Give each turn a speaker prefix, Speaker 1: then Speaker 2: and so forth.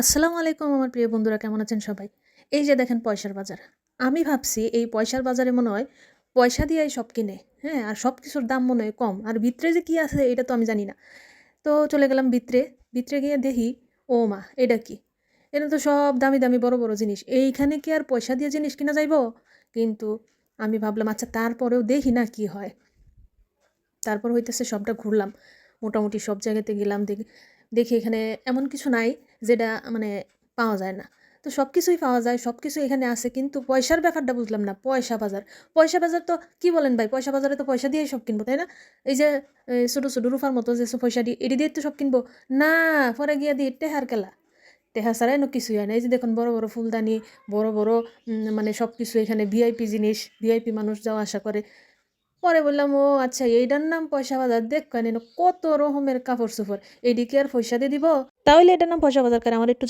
Speaker 1: আসসালামু আলাইকুম আমার প্রিয় বন্ধুরা, কেমন আছেন সবাই? এই যে দেখেন পয়সার বাজার। আমি ভাবছি এই পয়সার বাজারে মনে হয় পয়সা দিয়েই সব কিনে হ্যাঁ আর সব কিছুর দাম মনে হয় কম। আর ভিতরে যে কী আছে এটা তো আমি জানি না। তো চলে গেলাম ভিতরে ভিতরে গিয়ে দেখি, ও মা, এটা কি? এটা তো সব দামি দামি বড় বড় জিনিস। এইখানে কি আর পয়সা দিয়ে জিনিস কিনা যাইব? কিন্তু আমি ভাবলাম আচ্ছা তারপরেও দেখি না কি হয়। তারপর হইতেছে সবটা ঘুরলাম। মোটামুটি সব জায়গাতে গেলাম, দেখি দেখি এখানে এমন কিছু নাই যেটা মানে পাওয়া যায় না। তো সব কিছুই পাওয়া যায় সব কিছু এখানে আছে কিন্তু পয়সার ব্যাপারটা বুঝলাম না, পয়সা বাজার। পয়সা বাজার তো কি বলেন ভাই, পয়সা বাজারে তো পয়সা দিয়েই সব কিনবো, তাই না? এই যে ছোটো ছোটো রুফার মতো যে পয়সা দিয়ে, এটি দিয়ে তো সব কিনবো? না, পরে গিয়া দিয়ে টেহার কেলা। টেহা ছাড়াই না কিছুই হয় না। এই যে দেখুন, বড় বড় ফুলদানি, বড় বড় মানে সব কিছু এখানে ভিআইপি জিনিস ভিআইপি মানুষ যাওয়া আসা করে। পরে বললাম, ও আচ্ছা এইটার নাম পয়সা বাজার দেখ কেন? কত রকমের কাপড় চোপড় এইদিকে আর পয়সা দিয়ে দিব। তাহলে এটার নাম পয়সা বাজার করে আমার একটু